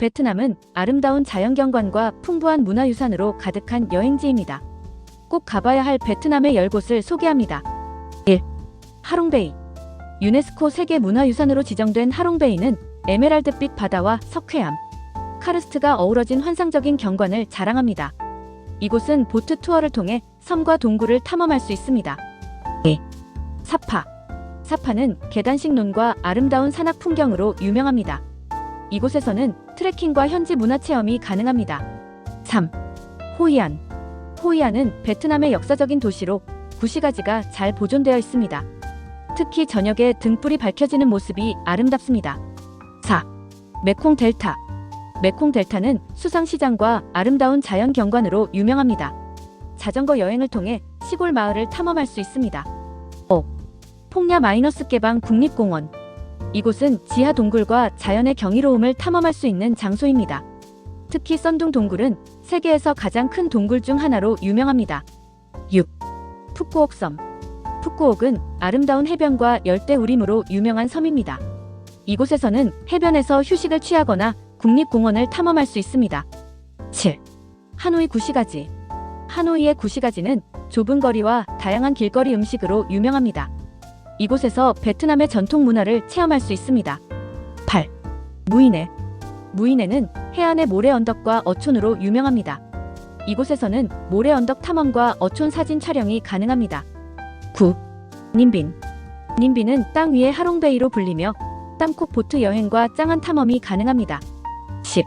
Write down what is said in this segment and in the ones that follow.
베트남은 아름다운 자연경관과 풍부한 문화유산으로 가득한 여행지입니다. 꼭 가봐야 할 베트남의 10곳을 소개합니다. 1. 하롱베이 유네스코 세계문화유산으로 지정된 하롱베이는 에메랄드빛 바다와 석회암, 카르스트가 어우러진 환상적인 경관을 자랑합니다. 이곳은 보트 투어를 통해 섬과 동굴을 탐험할 수 있습니다. 2. 사파 사파는 계단식 논과 아름다운 산악 풍경으로 유명합니다. 이곳에서는 트레킹과 현지 문화 체험이 가능합니다. 3. 호이안 호이안은 베트남의 역사적인 도시로 구시가지가 잘 보존되어 있습니다. 특히 저녁에 등불이 밝혀지는 모습이 아름답습니다. 4. 메콩 델타 메콩 델타는 수상시장과 아름다운 자연 경관으로 유명합니다. 자전거 여행을 통해 시골 마을을 탐험할 수 있습니다. 5. 폭야 마이너스 개방 국립공원 이곳은 지하 동굴과 자연의 경이로움을 탐험할 수 있는 장소입니다. 특히 썬둥 동굴은 세계에서 가장 큰 동굴 중 하나로 유명합니다. 6. 푸꾸옥 섬 푸꾸옥은 아름다운 해변과 열대 우림으로 유명한 섬입니다. 이곳에서는 해변에서 휴식을 취하거나 국립공원을 탐험할 수 있습니다. 7. 하노이 구시가지 하노이의 구시가지는 좁은 거리와 다양한 길거리 음식으로 유명합니다. 이곳에서 베트남의 전통 문화를 체험할 수 있습니다. 8. 무이네 무이네는 해안의 모래 언덕과 어촌으로 유명합니다. 이곳에서는 모래 언덕 탐험과 어촌 사진 촬영이 가능합니다. 9. 님빈 님빈은 땅 위의 하롱베이로 불리며 땅콕 보트 여행과 짱한 탐험이 가능합니다. 10.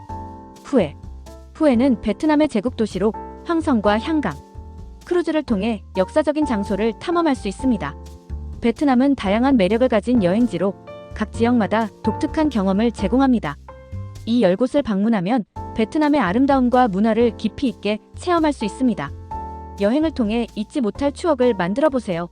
후에 후에는 베트남의 제국 도시로 황성과 향강, 크루즈를 통해 역사적인 장소를 탐험할 수 있습니다. 베트남은 다양한 매력을 가진 여행지로 각 지역마다 독특한 경험을 제공합니다. 이 10곳을 방문하면 베트남의 아름다움과 문화를 깊이 있게 체험할 수 있습니다. 여행을 통해 잊지 못할 추억을 만들어 보세요.